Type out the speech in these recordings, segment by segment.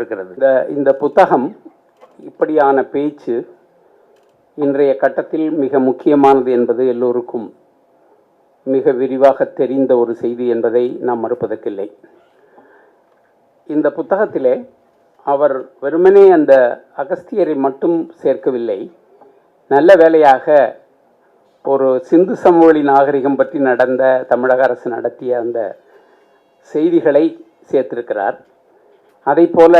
இருக்கிறது. இந்த இந்த புத்தகம் இப்படியான பேச்சு இன்றைய கட்டத்தில் மிக முக்கியமானது என்பது எல்லோருக்கும் மிக விரிவாக தெரிந்த ஒரு செய்தி என்பதை நாம் மறுப்பதற்கில்லை. இந்த புத்தகத்திலே அவர் வெறுமனே அந்த அகஸ்தியரை மட்டும் சேர்க்கவில்லை. நல்ல வேலையாக ஒரு சிந்து சமவெளி நாகரிகம் பற்றி நடந்த தமிழக அரசு நடத்திய அந்த செய்திகளை சேர்த்திருக்கிறார். அதை போல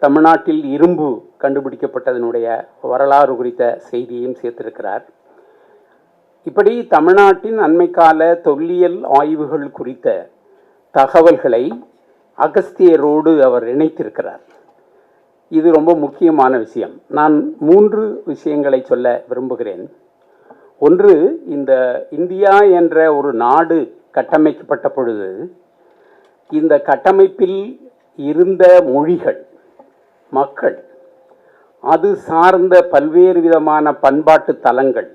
தமிழ்நாட்டில் இரும்பு கண்டுபிடிக்கப்பட்டதனுடைய வரலாறு குறித்த செய்தியையும் சேர்த்திருக்கிறார். இப்படி தமிழ்நாட்டின் அண்மைக்கால தொல்லியல் ஆய்வுகள் குறித்த தகவல்களை அகஸ்தியரோடு அவர் இணைத்திருக்கிறார். இது ரொம்ப முக்கியமான விஷயம். நான் மூன்று விஷயங்களை சொல்ல விரும்புகிறேன். ஒன்று இந்த இந்தியா என்ற ஒரு நாடு கட்டமைக்கப்பட்ட பொழுது இந்த கட்டமைப்பில் இருந்த மொழிகள் மக்கள் அது சார்ந்த பல்வேறு விதமான பண்பாட்டு தலங்கள்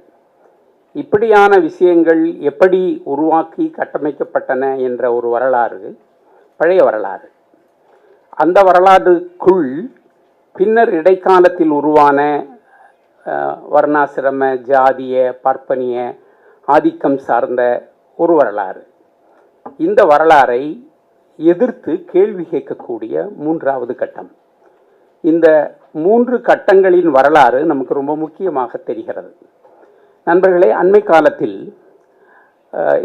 இப்படியான விஷயங்கள் எப்படி உருவாக்கி கட்டமைக்கப்பட்டன என்ற ஒரு வரலாறு பழைய வரலாறு. அந்த வரலாறுக்குள் பின்னர் இடைக்காலத்தில் உருவான வர்ணாசிரம ஜாதிய பார்ப்பனிய ஆதிக்கம் சார்ந்த ஒரு வரலாறு. இந்த வரலாறை எதிர்த்து கேள்வி கேட்கக்கூடிய மூன்றாவது கட்டம். இந்த மூன்று கட்டங்களின் வரலாறு நமக்கு ரொம்ப முக்கியமாக தெரிகிறது. நண்பர்களே அண்மை காலத்தில்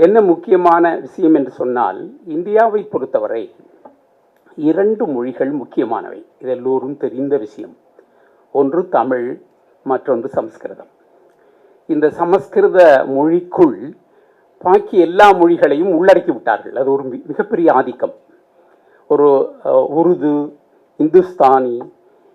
என்ன முக்கியமான விஷயம் என்று சொன்னால் இந்தியாவை பொறுத்தவரை இரண்டு மொழிகள் முக்கியமானவை. இது எல்லோரும் தெரிந்த விஷயம். ஒன்று தமிழ் மற்றொன்று சமஸ்கிருதம். இந்த சமஸ்கிருத மொழிக்குள் பாக்கி எல்லா மொழிகளையும் உள்ளடக்கி விட்டார்கள். அது ஒரு மி- மிகப்பெரிய ஆதிக்கம். ஒரு உருது இந்துஸ்தானி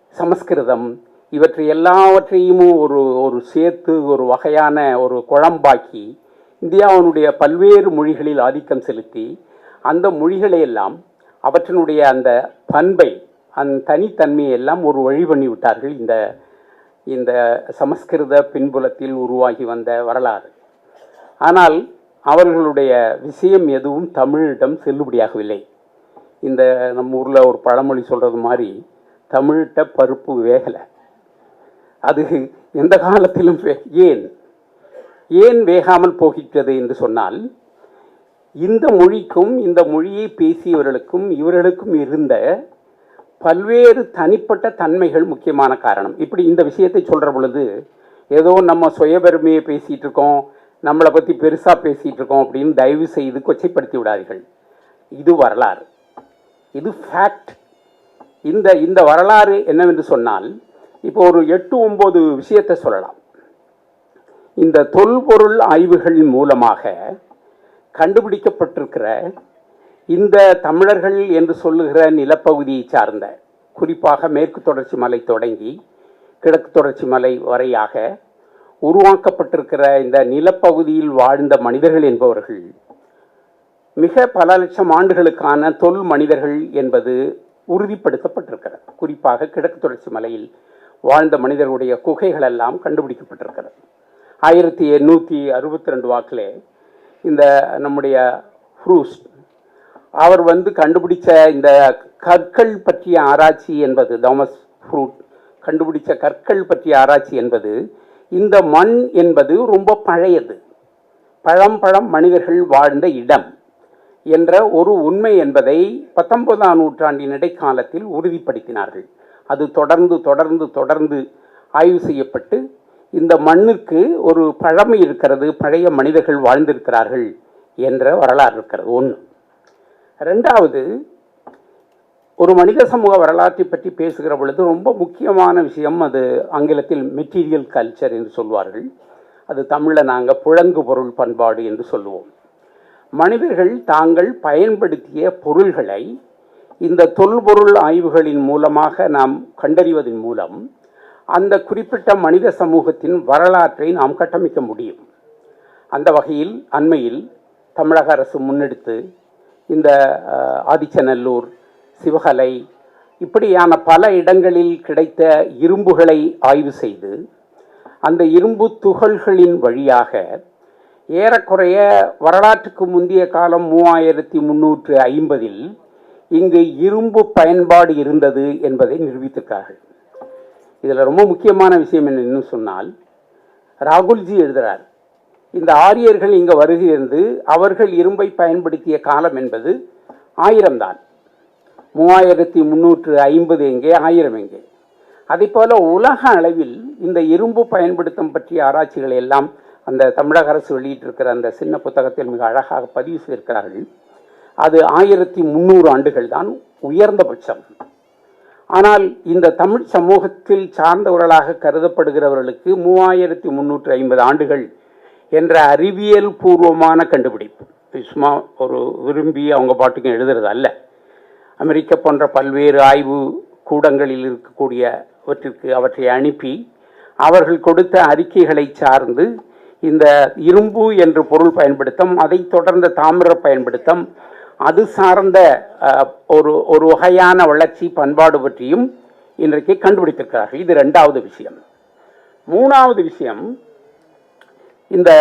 சமஸ்கிருதம் இவற்றை எல்லாவற்றையும் ஒரு ஒரு சேர்த்து ஒரு வகையான ஒரு குழம்பாக்கி இந்தியாவினுடைய பல்வேறு மொழிகளில் ஆதிக்கம் செலுத்தி அந்த மொழிகளை எல்லாம் அவற்றினுடைய அந்த பண்பை அந்த தனித்தன்மையை எல்லாம் ஒரு வழி பண்ணி விட்டார்கள் இந்த இந்த சமஸ்கிருத பின்புலத்தில் உருவாகி வந்த வரலாறு. ஆனால் அவர்களுடைய விஷயம் எதுவும் தமிழிடம் செல்லுபடியாகவில்லை. இந்த நம்ம ஊரில் ஒரு பழமொழி சொல்கிறது மாதிரி தமிழ்கிட்ட பருப்பு வேகலை. அது எந்த காலத்திலும் வே- ஏன்? ஏன் வேகாமல் போகின்றது என்று சொன்னால் இந்த மொழிக்கும் இந்த மொழியை பேசியவர்களுக்கும் இவர்களுக்கும் இருந்த பல்வேறு தனிப்பட்ட தன்மைகள் முக்கியமான காரணம். இப்படி இந்த விஷயத்தை சொல்கிற பொழுது ஏதோ நம்ம சுயபெருமையை பேசிகிட்டு இருக்கோம் நம்மளை பற்றி பெருசாக பேசிகிட்டு இருக்கோம் அப்படின்னு தயவு செய்து கொச்சைப்படுத்தி விடாதீர்கள். இது வரலாறு. இது ஃபேக்ட் இந்த இந்த வரலாறு என்னவென்று சொன்னால் இப்போ ஒரு எட்டு ஒன்பது விஷயத்தை சொல்லலாம். இந்த தொல்பொருள் ஆய்வுகளின் மூலமாக கண்டுபிடிக்கப்பட்டிருக்கிற இந்த தமிழர்கள் என்று சொல்லுகிற நிலப்பகுதியை சார்ந்த குறிப்பாக மேற்கு தொடர்ச்சி மலை தொடங்கி கிழக்கு தொடர்ச்சி மலை வரையாக உருவாக்கப்பட்டிருக்கிற இந்த நிலப்பகுதியில் வாழ்ந்த மனிதர்கள் என்பவர்கள் மிக பல லட்சம் ஆண்டுகளுக்கான தொல் மனிதர்கள் என்பது உறுதிப்படுத்தப்பட்டிருக்கிறது. குறிப்பாக கிழக்கு தொடர்ச்சி மலையில் வாழ்ந்த மனிதர்களுடைய குகைகள் எல்லாம் கண்டுபிடிக்கப்பட்டிருக்கிறது. ஆயிரத்தி எண்ணூற்றி அறுபத்தி ரெண்டு வாக்கில் இந்த நம்முடைய ஃப்ரூஸ்ட் அவர் வந்து கண்டுபிடிச்ச இந்த கற்கள் பற்றிய ஆராய்ச்சி என்பது தாமஸ் ஃப்ரூட் கண்டுபிடிச்ச கற்கள் பற்றிய ஆராய்ச்சி என்பது இந்த மண் என்பது ரொம்ப பழையது. பழம்பழம் மனிதர்கள் வாழ்ந்த இடம் என்ற ஒரு உண்மை என்பதை பத்தொன்பதாம் நூற்றாண்டின் இடைக்காலத்தில் உறுதிப்படுத்தினார்கள். அது தொடர்ந்து தொடர்ந்து தொடர்ந்து ஆய்வு செய்யப்பட்டு இந்த மண்ணுக்கு ஒரு பழமை இருக்கிறது பழைய மனிதர்கள் வாழ்ந்திருக்கிறார்கள் என்ற வரலாறு இருக்கிறது. ஒன்று ரெண்டாவது ஒரு மனித சமூக வரலாற்றை பற்றி பேசுகிற பொழுது ரொம்ப முக்கியமான விஷயம் அது ஆங்கிலத்தில் மெட்டீரியல் கல்ச்சர் என்று சொல்வார்கள். அது தமிழில் நாங்கள் புழங்கு பொருள் பண்பாடு என்று சொல்லுவோம். மனிதர்கள் தாங்கள் பயன்படுத்திய பொருள்களை இந்த தொல்பொருள் ஆய்வுகளின் மூலமாக நாம் கண்டறிவதன் மூலம் அந்த குறிப்பிட்ட மனித சமூகத்தின் வரலாற்றை நாம் கட்டமைக்க முடியும். அந்த வகையில் அண்மையில் தமிழக அரசு முன்னெடுத்து இந்த ஆதிச்சநல்லூர் சிவகலை இப்படியான பல இடங்களில் கிடைத்த இரும்புகளை ஆய்வு செய்து அந்த இரும்பு துகள்களின் வழியாக ஏறக்குறைய வரலாற்றுக்கு முந்தைய காலம் மூவாயிரத்தி முந்நூற்று ஐம்பதில் இங்கு இரும்பு பயன்பாடு இருந்தது என்பதை நிரூபித்திருக்கார்கள். இதில் ரொம்ப முக்கியமான விஷயம் என்னன்னு சொன்னால் ராகுல்ஜி எழுதுகிறார் இந்த ஆரியர்கள் இங்கே வருகிறது அவர்கள் இரும்பை பயன்படுத்திய காலம் என்பது ஆயிரம்தான் மூவாயிரத்தி முந்நூற்று ஐம்பது எங்கே? ஆயிரம் எங்கே? அதேபோல் உலக அளவில் இந்த இரும்பு பயன்படுத்தம் பற்றிய ஆராய்ச்சிகளை எல்லாம் அந்த தமிழக அரசு வெளியிட்டிருக்கிற அந்த சின்ன புத்தகத்தில் மிக அழகாக பதிவு செய்திருக்கிறார்கள். அது ஆயிரத்தி முந்நூறு ஆண்டுகள் தான் உயர்ந்தபட்சம் ஆனால் இந்த தமிழ் சமூகத்தில் சார்ந்தவர்களாக கருதப்படுகிறவர்களுக்கு மூவாயிரத்தி முந்நூற்றி ஐம்பது ஆண்டுகள் என்ற அறிவியல் பூர்வமான கண்டுபிடிப்பு. சும்மா ஒரு விரும்பி அவங்க பாட்டுக்கு எழுதுறது அல்ல. அமெரிக்க போன்ற பல்வேறு ஆய்வு கூடங்களில் இருக்கக்கூடியவற்றிற்கு அவற்றை அனுப்பி அவர்கள் கொடுத்த அறிக்கைகளை சார்ந்து இந்த இரும்பு என்று பொருள் பயன்படுத்தம் அதை தொடர்ந்த தாமிர பயன்படுத்தம் அது சார்ந்த ஒரு ஒரு வகையான வளர்ச்சி பண்பாடு பற்றியும் இன்றைக்கு கண்டுபிடித்திருக்கிறார்கள். இது ரெண்டாவது விஷயம். மூணாவது விஷயம் இந்த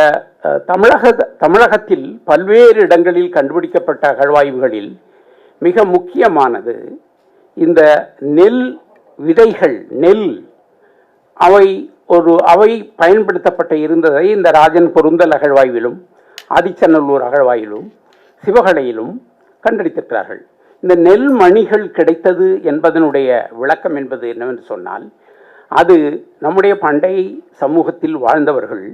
தமிழக தமிழகத்தில் பல்வேறு இடங்களில் கண்டுபிடிக்கப்பட்ட அகழ்வாய்வுகளில் மிக முக்கியமானது. இந்த நெல் விதைகள் நெல் அவை ஒரு அவை பயன்படுத்தப்பட்ட இருந்ததை இந்த ராஜன் பொருந்தல் அகழ்வாய்விலும் ஆதிச்சநல்லூர் அகழ்வாயிலும் சிவகலையிலும் கண்டடித்திருக்கிறார்கள் இந்த நெல் மணிகள் கிடைத்தது என்பதனுடைய விளக்கம் என்பது என்னவென்று சொன்னால் அது நம்முடைய பண்டை சமூகத்தில் வாழ்ந்தவர்கள்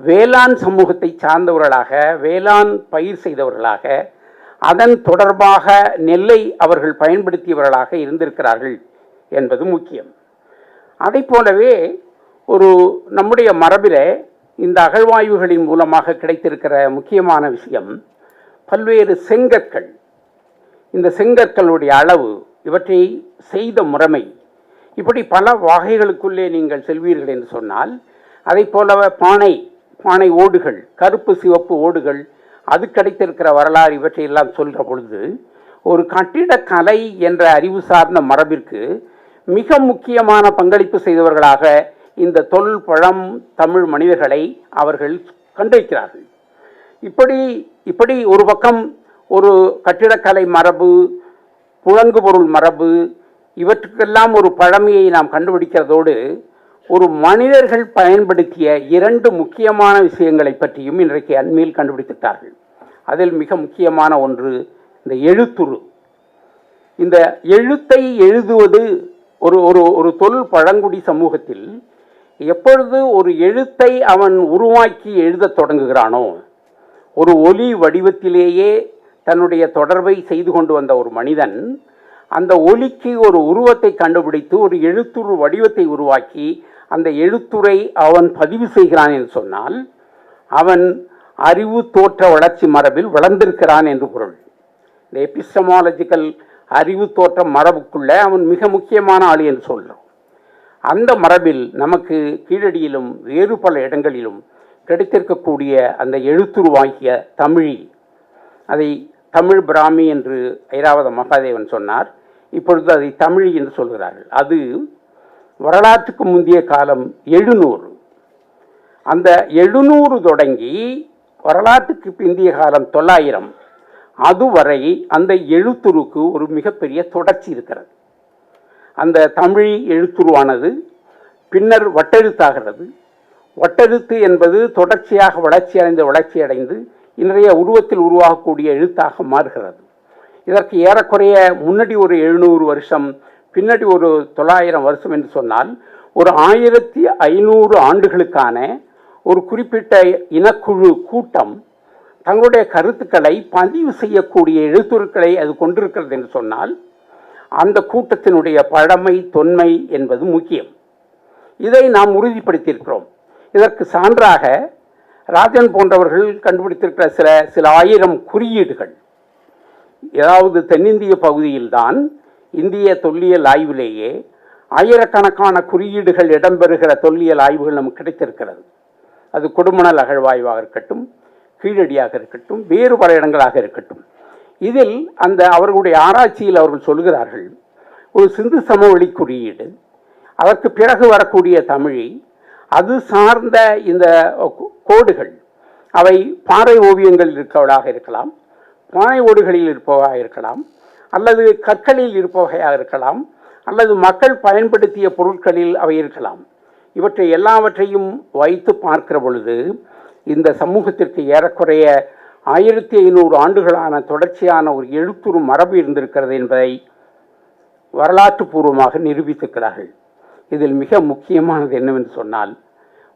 வேளாண் சமூகத்தை சார்ந்தவர்களாக வேளாண் பயிர் செய்தவர்களாக அதன் தொடர்பாக நெல்லை அவர்கள் பயன்படுத்தியவர்களாக இருந்திருக்கிறார்கள் என்பது முக்கியம். அதை போலவே ஒரு நம்முடைய மரபில் இந்த அகழ்வாய்வுகளின் மூலமாக கிடைத்திருக்கிற முக்கியமான விஷயம் பல்வேறு செங்கற்கள். இந்த செங்கற்களுடைய அளவு இவற்றை செய்த முறைமை இப்படி பல வகைகளுக்குள்ளே நீங்கள் செல்வீர்கள் என்று சொன்னால் அதை போலவே பானை பானை ஓடுகள் கருப்பு சிவப்பு ஓடுகள் அது கிடைத்திருக்கிற வரலாறு இவற்றையெல்லாம் சொல்கிற பொழுது ஒரு கட்டிடக்கலை என்ற அறிவு சார்ந்த மரபிற்கு மிக முக்கியமான பங்களிப்பு செய்தவர்களாக இந்த தொல் பழம் தமிழ் மனிதர்களை அவர்கள் கண்டிருக்கிறார்கள். இப்படி இப்படி ஒரு பக்கம் ஒரு கட்டிடக்கலை மரபு புழங்கு பொருள் மரபு இவற்றுக்கெல்லாம் ஒரு பழமையை நாம் கண்டுபிடிக்கிறதோடு ஒரு மனிதர்கள் பயன்படுத்திய இரண்டு முக்கியமான விஷயங்களை பற்றியும் இன்றைக்கு அண்மையில் கண்டுபிடித்துட்டார்கள் அதில் மிக முக்கியமான ஒன்று இந்த எழுத்துரு. இந்த எழுத்தை எழுதுவது ஒரு ஒரு ஒரு தொல் பழங்குடி சமூகத்தில் எப்பொழுது ஒரு எழுத்தை அவன் உருவாக்கி எழுதத் தொடங்குகிறானோ ஒரு ஒலி வடிவத்திலேயே தன்னுடைய தொடர்பை செய்து கொண்டு வந்த ஒரு மனிதன் அந்த ஒலிக்கு ஒரு உருவத்தை கண்டுபிடித்து ஒரு எழுத்துரு வடிவத்தை உருவாக்கி அந்த எழுத்துரை அவன் பதிவு செய்கிறான் என்று சொன்னால் அவன் அறிவு தோற்ற வளர்ச்சி மரபில் வளர்ந்திருக்கிறான் என்று பொருள். இந்த எபிஸ்டமாலஜிக்கல் அறிவு தோற்ற மரபுக்குள்ள அவன் மிக முக்கியமான ஆள் என்று சொல்கிறோம் அந்த மரபில் நமக்கு கீழடியிலும் வேறு பல இடங்களிலும் கிடைத்திருக்கக்கூடிய அந்த எழுத்துருவாகிய தமிழி அதை தமிழ் பிராமி என்று ஐராவத மகாதேவன் சொன்னார். இப்பொழுது அதை தமிழ் என்று சொல்கிறார்கள். அது வரலாற்றுக்கு முந்தைய காலம் எழுநூறு. அந்த எழுநூறு தொடங்கி வரலாற்றுக்கு பிந்திய காலம் தொள்ளாயிரம். அதுவரை அந்த எழுத்துருக்கு ஒரு மிகப்பெரிய தொடர்ச்சி இருக்கிறது. அந்த தமிழ் எழுத்துருவானது பின்னர் வட்டெழுத்தாகிறது. வட்டெழுத்து என்பது தொடர்ச்சியாக வளர்ச்சி அடைந்து வளர்ச்சி அடைந்து இன்றைய உருவத்தில் உருவாகக்கூடிய எழுத்தாக மாறுகிறது. இதற்கு ஏறக்குறைய முன்னாடி ஒரு எழுநூறு வருஷம் பின்னாடி ஒரு தொள்ளாயிரம் வருஷம் என்று சொன்னால் ஒரு ஆயிரத்தி ஐநூறு ஆண்டுகளுக்கான ஒரு குறிப்பிட்ட இனக்குழு கூட்டம் தங்களுடைய கருத்துக்களை பதிவு செய்யக்கூடிய எழுத்துருக்களை அது கொண்டிருக்கிறது என்று சொன்னால் அந்த கூட்டத்தினுடைய பழமை தொன்மை என்பது முக்கியம். இதை நாம் உறுதிப்படுத்தியிருக்கிறோம். இதற்கு சான்றாக ராஜன் போன்றவர்கள் கண்டுபிடித்திருக்கிற சில சில ஆயிரம் குறியீடுகள். ஏதாவது தென்னிந்திய பகுதியில்தான் இந்திய தொல்லியல் ஆய்விலேயே ஆயிரக்கணக்கான குறியீடுகள் இடம்பெறுகிற தொல்லியல் ஆய்வுகள் நமக்கு கிடைத்திருக்கிறது. அது கொடுமணல் அகழ்வாய்வாக இருக்கட்டும் கீழடியாக இருக்கட்டும் வேறு பல இடங்களாக இருக்கட்டும். இதில் அந்த அவர்களுடைய ஆராய்ச்சியில் அவர்கள் சொல்கிறார்கள் ஒரு சிந்து சமவெளி குறியீடு அதற்கு பிறகு வரக்கூடிய தமிழி அது சார்ந்த இந்த கோடுகள் அவை பாறை ஓவியங்கள் இருப்பவளாக இருக்கலாம் பாறை ஓடுகளில் இருப்பவராக இருக்கலாம் அல்லது கற்களில் இருப்பவையாக இருக்கலாம் அல்லது மக்கள் பயன்படுத்திய பொருட்களில் அவை இருக்கலாம். இவற்றை எல்லாவற்றையும் வைத்து பார்க்கிற பொழுது இந்த சமூகத்திற்கு ஏறக்குறைய ஆயிரத்தி ஐநூறு ஆண்டுகளான தொடர்ச்சியான ஒரு எழுத்துரு மரபு இருந்திருக்கிறது என்பதை வரலாற்று பூர்வமாக நிரூபித்திருக்கிறார்கள். இதில் மிக முக்கியமானது என்னவென்று சொன்னால்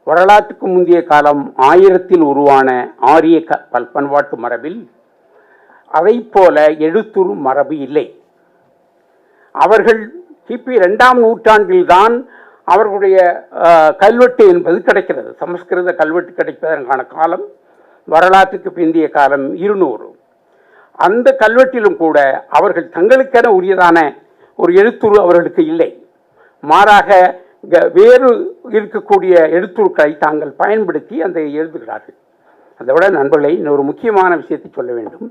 வரலாற்றுக்கு முந்தைய காலம் ஆயிரத்தில் உருவான ஆரிய க பல் பண்பாட்டு மரபில் அதைப் போல எழுத்துரு மரபு இல்லை. அவர்கள் கிபி ரெண்டாம் நூற்றாண்டில்தான் அவர்களுடைய கல்வெட்டு என்பது கிடைக்கிறது. சமஸ்கிருத கல்வெட்டு கிடைப்பதற்கான காலம் வரலாற்றுக்கு பிந்திய காலம் இருநூறு. அந்த கல்வெட்டிலும் கூட அவர்கள் தங்களுக்கென உரியதான ஒரு எழுத்துரு அவர்களுக்கு இல்லை. மாறாக வேறு இருக்கக்கூடிய எழுத்துருக்களை தாங்கள் பயன்படுத்தி அந்த எழுதுகிறார்கள். அதை விட நண்பர்களை இன்னொரு முக்கியமான விஷயத்தை சொல்ல வேண்டும்.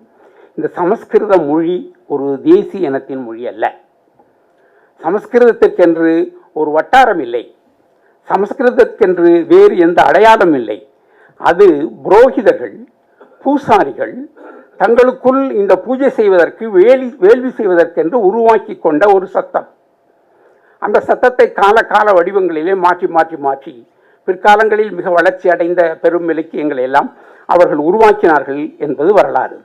இந்த சமஸ்கிருத மொழி ஒரு தேசிய இனத்தின் மொழி அல்ல. சமஸ்கிருதத்திற்கென்று ஒரு வட்டாரம் இல்லை. சமஸ்கிருதத்தென்று வேறு எந்த அடையாளம் இல்லை. அது புரோகிதர்கள் பூசாரிகள் தங்களுக்குள் இந்த பூஜை செய்வதற்கு வேலி வேள்வி செய்வதற்கென்று உருவாக்கி கொண்ட ஒரு சத்தம். அந்த சத்தத்தை கால கால வடிவங்களிலே மாற்றி மாற்றி மாற்றி பிற்காலங்களில் மிக வளர்ச்சி அடைந்த பெரும் இலக்கியங்களை எல்லாம் அவர்கள் உருவாக்கினார்கள் என்பது வரலாறு.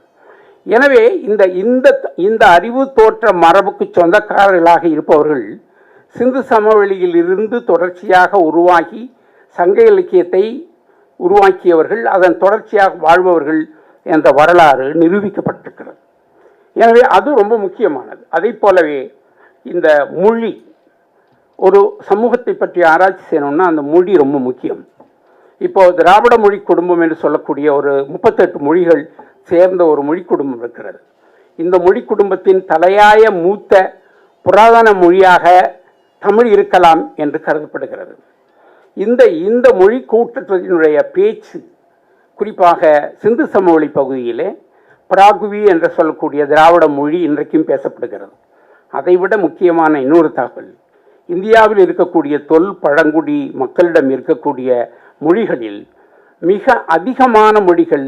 எனவே இந்த இந்த இந்த அறிவு தோற்ற மரபுக்கு சொந்தக்காரர்களாக இருப்பவர்கள் சிந்து சமவெளியில் இருந்து தொடர்ச்சியாக உருவாகி சங்க இலக்கியத்தை உருவாக்கியவர்கள் அதன் தொடர்ச்சியாக வாழ்பவர்கள் என்ற வரலாறு நிரூபிக்கப்பட்டிருக்கிறது. எனவே அது ரொம்ப முக்கியமானது. அதைப் போலவே இந்த மொழி ஒரு சமூகத்தை பற்றி ஆராய்ச்சி செய்யணும்னா அந்த மொழி ரொம்ப முக்கியம். இப்போது திராவிட மொழி குடும்பம் என்று சொல்லக்கூடிய ஒரு முப்பத்தெட்டு மொழிகள் சேர்ந்த ஒரு மொழி குடும்பம் இருக்கிறது. இந்த மொழி குடும்பத்தின் தலையாய மூத்த புராதன மொழியாக தமிழ் இருக்கலாம் என்று கருதப்படுகிறது. இந்த இந்த மொழி கூட்டத்தினுடைய பேச்சு குறிப்பாக சிந்து சமவெளி பகுதியிலே பிராகுவி என்று சொல்லக்கூடிய திராவிட மொழி இன்றைக்கும் பேசப்படுகிறது. அதைவிட முக்கியமான இன்னொரு தகவல் இந்தியாவில் இருக்கக்கூடிய தொல் பழங்குடி மக்களிடம் இருக்கக்கூடிய மொழிகளில் மிக அதிகமான மொழிகள்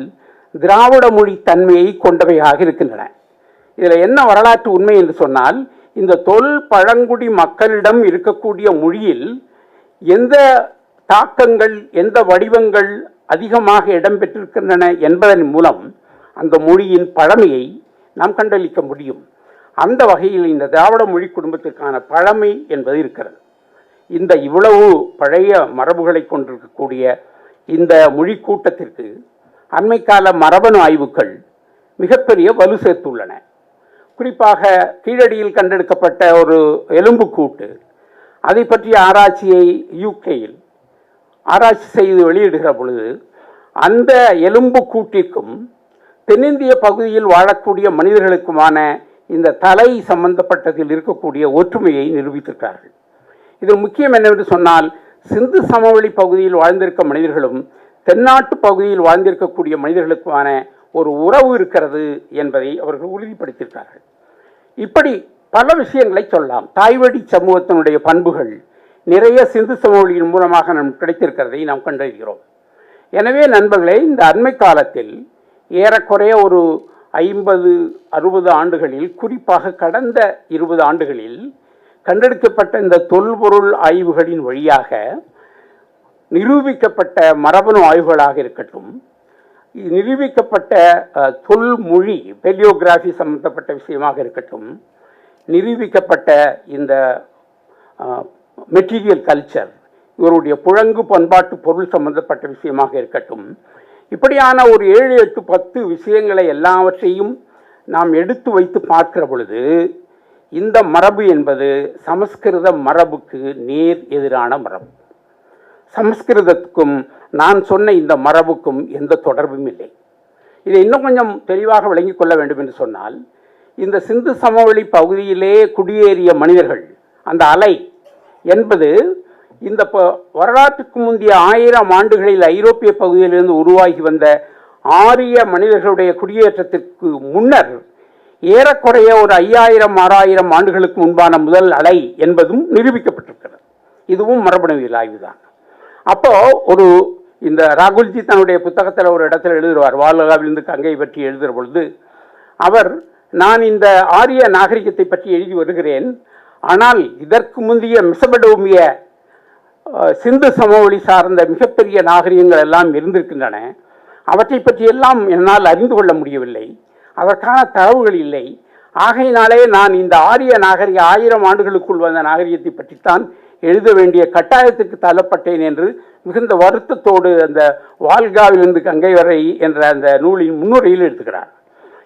திராவிட மொழி தன்மையை கொண்டவையாக இருக்கின்றன. இதில் என்ன வரலாற்று உண்மை என்று சொன்னால் இந்த தொல் பழங்குடி மக்களிடம் இருக்கக்கூடிய மொழியில் எந்த தாக்கங்கள் எந்த வடிவங்கள் அதிகமாக இடம்பெற்றிருக்கின்றன என்பதன் மூலம் அந்த மொழியின் பழமையை நாம் கண்டளிக்க முடியும். அந்த வகையில் இந்த திராவிட மொழி குடும்பத்திற்கான பழமை என்பது இருக்கிறது. இந்த இவ்வளவு பழைய மரபுகளை கொண்டிருக்கக்கூடிய இந்த மொழி கூட்டத்திற்கு அண்மைக்கால மரபணு ஆய்வுகள் மிகப்பெரிய வலு சேர்த்துள்ளன. குறிப்பாக கீழடியில் கண்டெடுக்கப்பட்ட ஒரு எலும்புக்கூட்டு அதை பற்றிய ஆராய்ச்சியை யூகேயில் ஆராய்ச்சி செய்து வெளியிடுகிற பொழுது அந்த எலும்பு கூட்டிற்கும் தென்னிந்திய பகுதியில் வாழக்கூடிய மனிதர்களுக்குமான இந்த தலை சம்பந்தப்பட்டதில் இருக்கக்கூடிய ஒற்றுமையை நிரூபித்திருக்கிறார்கள். இதில் முக்கியம் என்னவென்று சொன்னால் சிந்து சமவெளி பகுதியில் வாழ்ந்திருக்க மனிதர்களும் தென்னாட்டு பகுதியில் வாழ்ந்திருக்கக்கூடிய மனிதர்களுக்குமான ஒரு உறவு இருக்கிறது என்பதை அவர்கள் உறுதிப்படுத்தியிருக்கார்கள் இப்படி பல விஷயங்களை சொல்லலாம். தாய்வழி சமூகத்தினுடைய பண்புகள் நிறைய சிந்து சமவெளியின் மூலமாக நம் கிடைத்திருக்கிறதை நாம் கண்டறிகிறோம். எனவே நண்பர்களே இந்த அண்மை காலத்தில் ஏறக்குறைய ஒரு ஐம்பது அறுபது ஆண்டுகளில் குறிப்பாக கடந்த இருபது ஆண்டுகளில் கண்டெடுக்கப்பட்ட இந்த தொல்பொருள் ஆய்வுகளின் வழியாக நிரூபிக்கப்பட்ட மரபணு ஆய்வுகளாக இருக்கட்டும் நிரூபிக்கப்பட்ட தொல்மொழி பெலியோகிராஃபி சம்பந்தப்பட்ட விஷயமாக இருக்கட்டும் நிரூபிக்கப்பட்ட இந்த மெட்டீரியல் கல்ச்சர் இவருடைய புழங்கு பண்பாட்டு பொருள் சம்பந்தப்பட்ட விஷயமாக இருக்கட்டும் இப்படியான ஒரு ஏழு எட்டு பத்து விஷயங்களை எல்லாவற்றையும் நாம் எடுத்து வைத்து பார்க்கிற பொழுது இந்த மரபு என்பது சமஸ்கிருத மரபுக்கு நேர் எதிரான மரபு. சமஸ்கிருதத்துக்கும் நான் சொன்ன இந்த மரபுக்கும் எந்த தொடர்பும் இல்லை. இதை இன்னும் கொஞ்சம் தெளிவாக விளங்கிக் கொள்ள வேண்டும் என்று சொன்னால் இந்த சிந்து சமவெளி பகுதியிலே குடியேறிய மனிதர்கள் அந்த அலை என்பது இந்த வரலாற்றுக்கு முந்தைய ஆயிரம் ஆண்டுகளில் ஐரோப்பிய பகுதியிலிருந்து உருவாகி வந்த ஆரிய மனிதர்களுடைய குடியேற்றத்திற்கு முன்னர் ஏறக்குறைய ஒரு ஐயாயிரம் ஆறாயிரம் ஆண்டுகளுக்கு முன்பான முதல் அலை என்பதும் நிரூபிக்கப்பட்டிருக்கிறது. இதுவும் மரபணுவியல் ஆய்வுதான். அப்போ ஒரு இந்த ராகுல்ஜி தன்னுடைய புத்தகத்தில் ஒரு இடத்துல எழுதுவார் வாலகாவிலிருந்து கங்கை பற்றி எழுதுகிற பொழுது அவர் நான் இந்த ஆரிய நாகரிகத்தை பற்றி எழுதி வருகிறேன் ஆனால் இதற்கு முந்தைய மிசபடோமிய சிந்து சமவெளி சார்ந்த மிகப்பெரிய நாகரிகங்கள் எல்லாம் இருந்திருக்கின்றன. அவற்றை பற்றியெல்லாம் என்னால் அறிந்து கொள்ள முடியவில்லை. அதற்கான தரவுகள் இல்லை. ஆகையினாலே நான் இந்த ஆரிய நாகரிக ஆயிரம் ஆண்டுகளுக்குள் வந்த நாகரிகத்தை பற்றித்தான் எழுத வேண்டிய கட்டாயத்துக்கு தள்ளப்பட்டேன் என்று மிகுந்த வருத்தத்தோடு அந்த வால்காவிலிருந்து கங்கை வரை என்ற அந்த நூலின் முன்னுரையில் எழுதுகிறார்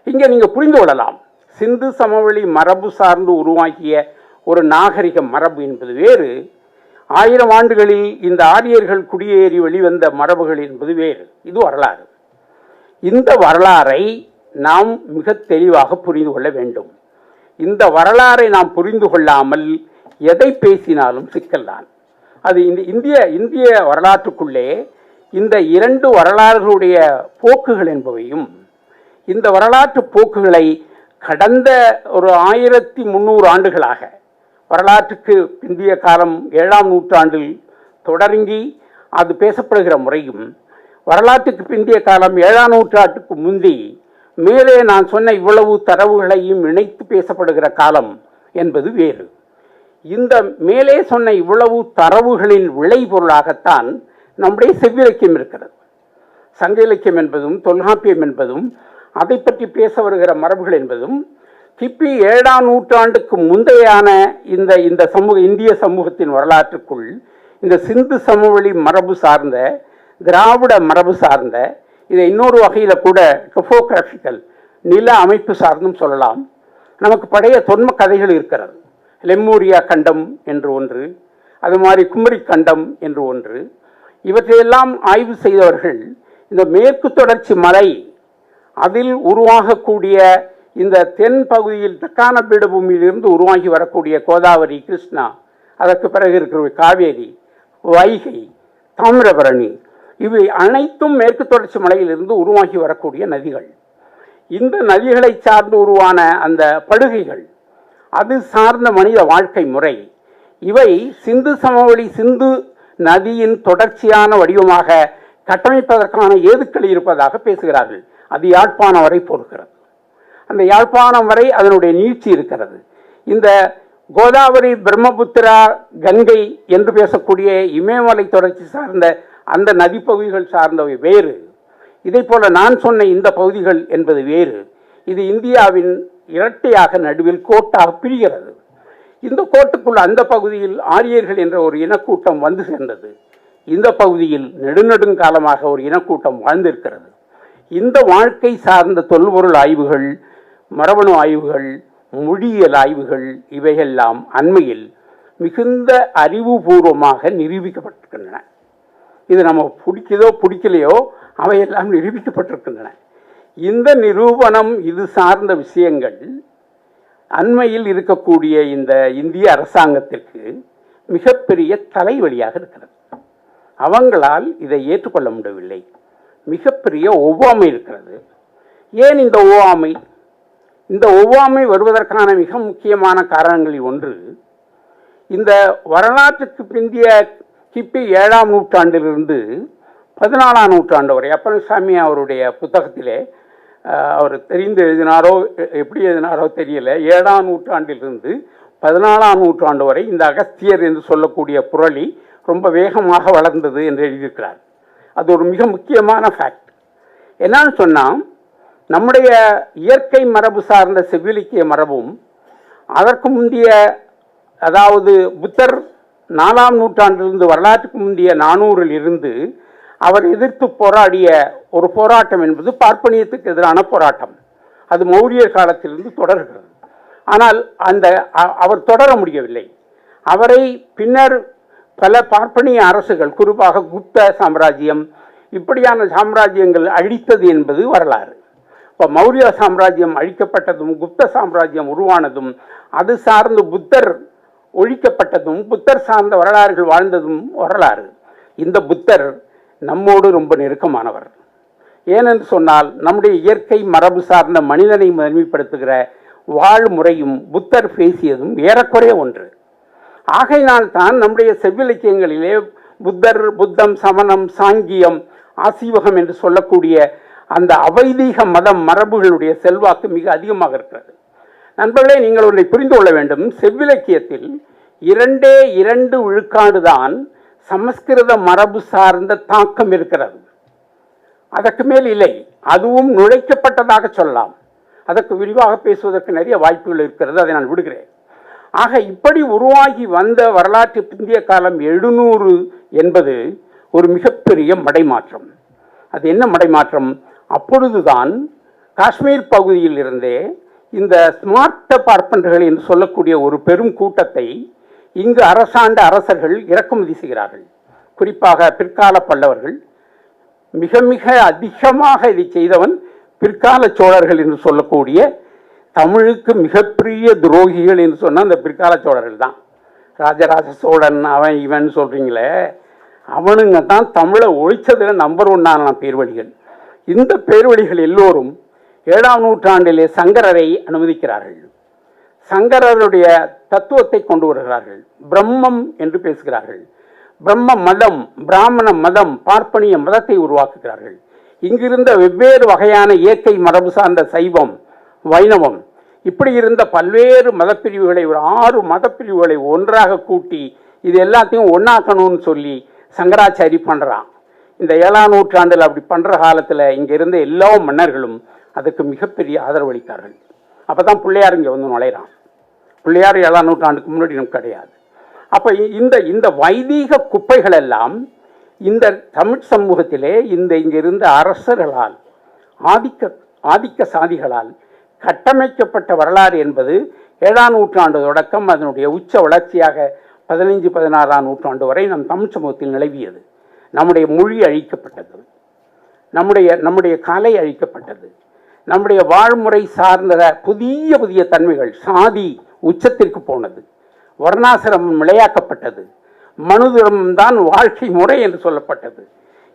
இங்கே நீங்கள் புரிந்து கொள்ளலாம். சிந்து சமவெளி மரபு சார்ந்து உருவாக்கிய ஒரு நாகரிக மரபு என்பது வேறு. ஆயிரம் ஆண்டுகளில் இந்த ஆரியர்கள் குடியேறி வெளிவந்த மரபுகள் என்பது வேறு. இது வரலாறு. இந்த வரலாறை நாம் மிக தெளிவாக புரிந்து கொள்ள வேண்டும். இந்த வரலாறை நாம் புரிந்து கொள்ளாமல் எதை பேசினாலும் சிக்கல்தான் அது இந்த இந்திய இந்திய வரலாற்றுக்குள்ளே இந்த இரண்டு வரலாறுகளுடைய போக்குகள் என்பவையும் இந்த வரலாற்று போக்குகளை கடந்த ஒரு ஆயிரத்தி முந்நூறு ஆண்டுகளாக வரலாற்றுக்கு பிந்திய காலம் ஏழாம் நூற்றாண்டில் தொடங்கி அது பேசப்படுகிற முறையும் வரலாற்றுக்கு பிந்திய காலம் ஏழாம் நூற்றாண்டுக்கு முந்தி மேலே நான் சொன்ன இவ்வளவு தரவுகளையும் இணைத்து பேசப்படுகிற காலம் என்பது வேறு. இந்த மேலே சொன்ன இவ்வளவு தரவுகளின் விளைபொருளாகத்தான் நம்முடைய செவ்விலக்கியம் இருக்கிறது. சங்க இலக்கியம் என்பதும் தொல்காப்பியம் என்பதும் அதை பற்றி பேச வருகிற மரபுகள் என்பதும் கிபி ஏழாம் நூற்றாண்டுக்கு முந்தையான இந்த இந்த சமூக இந்திய சமூகத்தின் வரலாற்றுக்குள் இந்த சிந்து சமவெளி மரபு சார்ந்த திராவிட மரபு சார்ந்த இதை இன்னொரு வகையில் கூட டொஃபோகிராஃபிக்கல் நில அமைப்பு சார்ந்தும் சொல்லலாம். நமக்கு பழைய தொன்ம கதைகள் இருக்கிறது. லெம்மூரியா கண்டம் என்று ஒன்று அது மாதிரி குமரி கண்டம் என்று ஒன்று. இவற்றையெல்லாம் ஆய்வு செய்தவர்கள் இந்த மேற்கு தொடர்ச்சி மலை அதில் உருவாகக்கூடிய இந்த தென் பகுதியில் தக்கான பீடபூமியிலிருந்து உருவாகி வரக்கூடிய கோதாவரி கிருஷ்ணா அதற்கு பிறகு இருக்கிற காவேரி வைகை தாமிரபரணி இவை அனைத்தும் மேற்கு தொடர்ச்சி மலையிலிருந்து உருவாகி வரக்கூடிய நதிகள். இந்த நதிகளை சார்ந்து உருவான அந்த படுகைகள் அது சார்ந்த மனித வாழ்க்கை முறை. இவை சிந்து சமவெளி சிந்து நதியின் தொடர்ச்சியான வடிவமாக கட்டமைப்பதற்கான ஏதுக்கள் இருப்பதாக பேசுகிறார்கள். அது யாழ்ப்பாணம் வரை போடுகிறது. அந்த யாழ்ப்பாணம் வரை அதனுடைய நீட்சி இருக்கிறது. இந்த கோதாவரி பிரம்மபுத்திரா கங்கை என்று பேசக்கூடிய இமயமலை தொடர்ச்சி சார்ந்த அந்த நதிப்பகுதிகள் சார்ந்தவை வேறு. இதை போல நான் சொன்ன இந்த பகுதிகள் என்பது வேறு. இது இந்தியாவின் இரட்டையாக நடுவில் கோட்டாக பிரிகிறது. இந்த கோட்டுக்குள் அந்த பகுதியில் ஆரியர்கள் என்ற ஒரு இனக்கூட்டம் வந்து சேர்ந்தது. இந்த பகுதியில் நெடுநெடுங்காலமாக ஒரு இனக்கூட்டம் வாழ்ந்திருக்கிறது. இந்த வாழ்க்கை சார்ந்த தொல்பொருள் ஆய்வுகள் மரபணு ஆய்வுகள் மொழியியல் ஆய்வுகள் இவையெல்லாம் அண்மையில் மிகுந்த அறிவுபூர்வமாக நிரூபிக்கப்பட்டிருக்கின்றன. இது நம்ம பிடிக்குதோ பிடிக்கலையோ அவையெல்லாம் நிரூபிக்கப்பட்டிருக்கின்றன. இந்த நிரூபணம் இது சார்ந்த விஷயங்கள் அண்மையில் இருக்கக்கூடிய இந்த இந்திய அரசாங்கத்திற்கு மிகப்பெரிய தலைவலியாக இருக்கிறது. அவங்களால் இதை ஏற்றுக்கொள்ள முடியவில்லை. மிகப்பெரிய ஒவ்வாமை இருக்கிறது. ஏன் இந்த ஒவ்வாமை? இந்த ஒவ்வாமை வருவதற்கான மிக முக்கியமான காரணங்களில் ஒன்று இந்த வரலாற்றுக்கு பிந்திய கிபி ஏழாம் நூற்றாண்டிலிருந்து பதினாலாம் நூற்றாண்டு வரை அப்பனசாமி அவருடைய புத்தகத்திலே அவர் தெரிந்து எழுதினாரோ எ- எப்படி எழுதினாரோ தெரியல. ஏழாம் நூற்றாண்டிலிருந்து பதினாலாம் நூற்றாண்டு வரை இந்த அகஸ்தியர் என்று சொல்லக்கூடிய புரளி ரொம்ப வேகமாக வளர்ந்தது என்று எழுதியிருக்கிறார். அது ஒரு மிக முக்கியமான ஃபேக்ட் என்னன்னு சொன்னால் நம்முடைய இயற்கை மரபு சார்ந்த செவிலிக்கிய மரபும் அதற்கு முந்தைய அதாவது புத்தர் நாலாம் நூற்றாண்டிலிருந்து வரலாற்றுக்கு முந்தைய நானூறில் இருந்து அவர் எதிர்த்து போராடிய ஒரு போராட்டம் என்பது பார்ப்பனியத்துக்கு எதிரான போராட்டம். அது மௌரியர் காலத்திலிருந்து தொடர்கிறது. ஆனால் அந்த அ- அவர் தொடர முடியவில்லை. அவரை பின்னர் பல பார்ப்பனிய அரசுகள் குறிப்பாக குப்த சாம்ராஜ்யம் இப்படியான சாம்ராஜ்யங்கள் அழித்தது என்பது வரலாறு. இப்போ மௌரிய சாம்ராஜ்யம் அழிக்கப்பட்டதும் குப்த சாம்ராஜ்யம் உருவானதும் அது சார்ந்து புத்தர் ஒழிக்கப்பட்டதும் புத்தர் சார்ந்த வரலாறுகள் வாழ்ந்ததும் வரலாறு. இந்த புத்தர் நம்மோடு ரொம்ப நெருக்கமானவர். ஏனென்று சொன்னால் நம்முடைய இயற்கை மரபு சார்ந்த மனிதனை மனிமைப்படுத்துகிற வாழ்முறையும் புத்தர் பேசியதும் ஏறக்குறைய ஒன்று. ஆகையினால் தான் நம்முடைய செவ்விலக்கியங்களிலே புத்தர் புத்தம் சமணம் சாங்கியம் ஆசீவகம் என்று சொல்லக்கூடிய அந்த அவைதீக மதம் மரபுகளுடைய செல்வாக்கு மிக அதிகமாக இருக்கிறது. நண்பர்களே நீங்கள் ஒன்றை புரிந்து கொள்ள வேண்டும். செவ்விலக்கியத்தில் இரண்டே இரண்டு விழுக்காடு தான் சமஸ்கிருத மரபு சார்ந்த தாக்கம் இருக்கிறது. அதற்கு மேல் இல்லை. அதுவும் நுழைக்கப்பட்டதாக சொல்லலாம் அதற்கு விரிவாக பேசுவதற்கு நிறைய வாய்ப்புகள் இருக்கிறது. அதை நான் விடுகிறேன். ஆக இப்படி உருவாகி வந்த வரலாற்று பிந்திய காலம் எழுநூறு என்பது ஒரு மிகப்பெரிய மடைமாற்றம். அது என்ன மடைமாற்றம்? அப்பொழுதுதான் காஷ்மீர் பகுதியில் இருந்தே இந்த ஸ்மார்ட் பார்ப்பனர்கள் என்று சொல்லக்கூடிய ஒரு பெரும் கூட்டத்தை இங்கு அரசாண்ட அரசர்கள் இறக்குமதி செய்கிறார்கள். குறிப்பாக பிற்கால பல்லவர்கள். மிக மிக அதிகமாக இதை செய்தவன் பிற்கால சோழர்கள் என்று சொல்லக்கூடிய தமிழுக்கு மிகப்பெரிய துரோகிகள் என்று சொன்னால் அந்த பிற்கால சோழர்கள் தான். ராஜராஜ சோழன் அவன் இவன் சொல்கிறீங்களே அவனுங்க தான் தமிழை ஒழிச்சதில் நம்பர் ஒன்னான பேர்வழிகள். இந்த பேர்வழிகள் எல்லோரும் ஏழாம் நூற்றாண்டிலே சங்கரரை அனுமதிக்கிறார்கள். சங்கரருடைய தத்துவத்தை கொண்டு வருகிறார்கள். பிரம்மம் என்று பேசுகிறார்கள். பிரம்ம மதம் பிராமண மதம் பார்ப்பனிய மதத்தை உருவாக்குகிறார்கள். இங்கிருந்த வெவ்வேறு வகையான இயற்கை மரபு சார்ந்த சைவம் வைணவம் இப்படி இருந்த பல்வேறு மதப்பிரிவுகளை ஒரு ஆறு மதப்பிரிவுகளை ஒன்றாக கூட்டி இது எல்லாத்தையும் ஒன்றாக்கணும்னு சொல்லி சங்கராச்சாரி பண்ணுறான் இந்த ஏழாம் நூற்றாண்டில் அப்படி பண்ணுற காலத்தில் இங்க இருந்த எல்லா மன்னர்களும் அதுக்கு மிகப்பெரிய ஆதரவளித்தார்கள். அப்பதான் பிள்ளையார் இங்கே வந்து நுழையிறான் பிள்ளையார் ஏழாம் நூற்றாண்டுக்கு முன்னாடி நமக்கு கிடையாது. அப்போ இந்த இந்த வைதீக குப்பைகள் எல்லாம் இந்த தமிழ் சமூகத்திலே இந்த இங்கிருந்த அரசர்களால் ஆதிக்க ஆதிக்க சாதிகளால் கட்டமைக்கப்பட்ட வரலாறு என்பது ஏழாம் நூற்றாண்டு தொடக்கம் அதனுடைய உச்ச வளர்ச்சியாக பதினைஞ்சு பதினாறாம் நூற்றாண்டு வரை நம் தமிழ் சமூகத்தில் நிலவியது. நம்முடைய மொழி அழிக்கப்பட்டது. நம்முடைய நம்முடைய கலை அழிக்கப்பட்டது. நம்முடைய வாழ்முறை சார்ந்த புதிய புதிய தன்மைகள் சாதி உச்சத்திற்கு போனது. வர்ணாசிரமம் நிலையாக்கப்பட்டது மனுதர்மம் தான் வாழ்க்கை முறை என்று சொல்லப்பட்டது.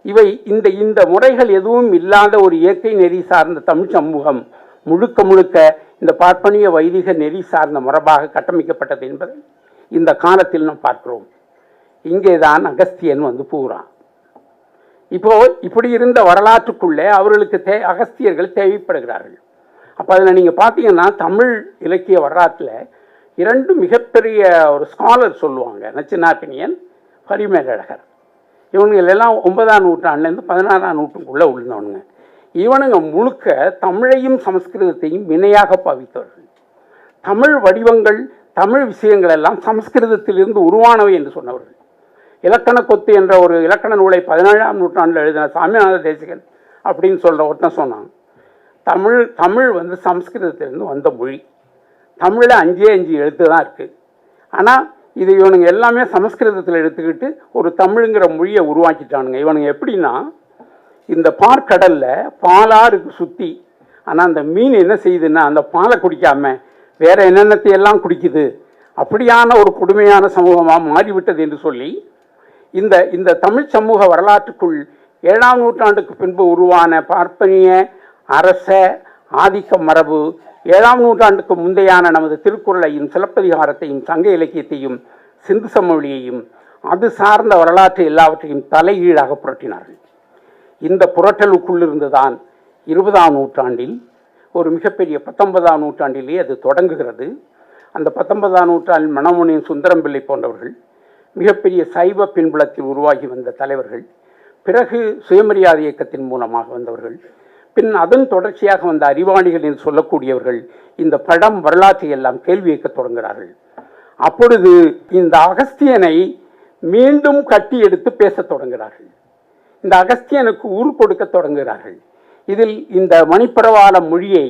இவை இந்த இந்த முறைகள் எதுவும் இல்லாத ஒரு இயற்கை நெறி சார்ந்த தமிழ் சமூகம் முழுக்க முழுக்க இந்த பார்ப்பனிய வைதிக நெறி சார்ந்த மரபாக கட்டமைக்கப்பட்டது என்பதை இந்த காலத்தில் நாம் பார்க்கிறோம். இங்கேதான் அகஸ்தியன் வந்து பூரான். இப்போ இப்படி இருந்த வரலாற்றுக்குள்ளே அவர்களுக்கு தே அகஸ்தியர்கள் தேவைப்படுகிறார்கள். அப்போ அதில் நீங்கள் பார்த்தீங்கன்னா தமிழ் இலக்கிய வரலாற்றில் இரண்டு மிகப்பெரிய ஒரு ஸ்காலர் சொல்லுவாங்க. நச்சினாப்பினியன் பரிமேலழகர் இவனுங்கள் எல்லாம் ஒன்பதாம் நூற்றாண்டுலேருந்து பதினாறாம் நூற்றுக்குள்ளே உள்ளவனுங்க இவனுங்க முழுக்க தமிழையும் சமஸ்கிருதத்தையும் வினையாக பாவித்தவர்கள். தமிழ் வடிவங்கள் தமிழ் விஷயங்கள் எல்லாம் சமஸ்கிருதத்திலிருந்து உருவானவை என்று சொன்னவர்கள். இலக்கண கொத்து என்ற ஒரு இலக்கண நூலை பதினேழாம் நூற்றாண்டில் எழுதின சாமிநாத தேசிகன் அப்படின்னு சொல்கிற ஒருத்தன் சொன்னான். தமிழ் தமிழ் வந்து சம்ஸ்கிருதத்திலேருந்து வந்த மொழி. தமிழில் அஞ்சே அஞ்சு எழுத்து தான் இருக்குது ஆனால் இது இவனுங்க எல்லாமே சமஸ்கிருதத்தில் எடுத்துக்கிட்டு ஒரு தமிழுங்கிற மொழியை உருவாக்கிட்டானுங்க. இவனுங்க எப்படின்னா இந்த பார்க்கடலில் பாலாருக்கு சுற்றி ஆனால் அந்த மீன் என்ன செய்யுதுன்னா அந்த பாலை குடிக்காமல் வேறு என்னென்னத்தையெல்லாம் குடிக்குது அப்படியான ஒரு கொடுமையான சமூகமாக மாறிவிட்டது என்று சொல்லி இந்த இந்த தமிழ் சமூக வரலாற்றுக்குள் ஏழாம் நூற்றாண்டுக்கு பின்பு உருவான பார்ப்பனிய அரச ஆதிக்க மரபு ஏழாம் நூற்றாண்டுக்கு முந்தையான நமது திருக்குறளையும் சிலப்பதிகாரத்தையும் சங்க இலக்கியத்தையும் சிந்து சமொழியையும் அது சார்ந்த வரலாற்று எல்லாவற்றையும் தலைகீழாக புரட்டினார்கள். இந்த புரட்டலுக்குள்ளிருந்து தான் இருபதாம் நூற்றாண்டில் ஒரு மிகப்பெரிய பத்தொன்பதாம் நூற்றாண்டிலே அது தொடங்குகிறது. அந்த பத்தொன்பதாம் நூற்றாண்டில் மணமுனியின் சுந்தரம் பிள்ளை போன்றவர்கள் மிகப்பெரிய சைவ பின்புலத்தில் உருவாகி வந்த தலைவர்கள் பிறகு சுயமரியாதை இயக்கத்தின் மூலமாக வந்தவர்கள் பின் அதன் தொடர்ச்சியாக வந்த அறிவாளிகள் என்று சொல்லக்கூடியவர்கள் இந்த படம் வரலாற்றை எல்லாம் கேள்வி வைக்க தொடங்குகிறார்கள். அப்பொழுது இந்த அகஸ்தியனை மீண்டும் கட்டி எடுத்து பேசத் தொடங்குகிறார்கள். இந்த அகஸ்தியனுக்கு ஊர் கொடுக்க தொடங்குகிறார்கள். இதில் இந்த மணிப்பிரவாள மொழியை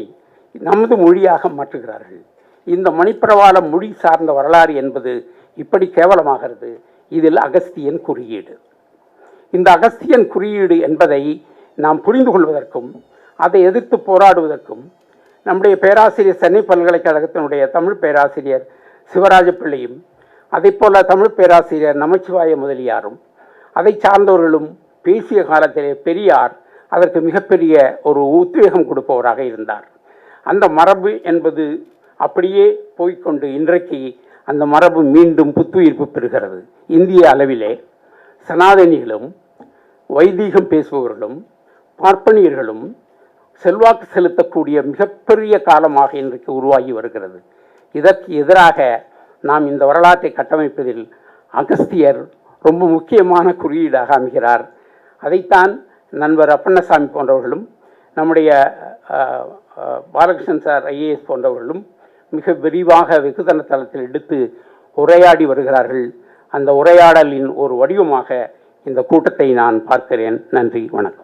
நமது மொழியாக மாற்றுகிறார்கள். இந்த மணிப்பிரவாள மொழி சார்ந்த வரலாறு என்பது இப்படி கேவலமாகிறது. இதில் அகஸ்தியன் குறியீடு. இந்த அகஸ்தியன் குறியீடு என்பதை நாம் புரிந்து கொள்வதற்கும் அதை எதிர்த்து போராடுவதற்கும் நம்முடைய பேராசிரியர் சென்னை பல்கலைக்கழகத்தினுடைய தமிழ் பேராசிரியர் சிவராஜ பிள்ளையும் அதைப் போல தமிழ் பேராசிரியர் நமச்சிவாய முதலியாரும் அதை சார்ந்தவர்களும் பேசிய காலத்திலே பெரியார் அதற்கு மிகப்பெரிய ஒரு உத்வேகம் கொடுப்பவராக இருந்தார். அந்த மரபு என்பது அப்படியே போய்க்கொண்டு இன்றைக்கு அந்த மரபு மீண்டும் புத்துயிர்ப்பு பெறுகிறது. இந்திய அளவிலே சனாதனிகளும் வைதீகம் பேசுபவர்களும் பார்ப்பனியர்களும் செல்வாக்கு செலுத்தக்கூடிய மிகப்பெரிய காலமாக இன்றைக்கு உருவாகி வருகிறது. இதற்கு எதிராக நாம் இந்த வரலாற்றை கட்டமைப்பதில் அகஸ்தியர் ரொம்ப முக்கியமான குறியீடாக அமைகிறார். அதைத்தான் நண்பர் அப்பண்ணசாமி போன்றவர்களும் நம்முடைய பாலகிருஷ்ணன் சார் ஐஏஎஸ் போன்றவர்களும் மிக விரிவாக வெகுதன தளத்தில் எடுத்து உரையாடி வருகிறார்கள். அந்த உரையாடலின் ஒரு வடிவமாக இந்த கூட்டத்தை நான் பார்க்கிறேன். நன்றி வணக்கம்.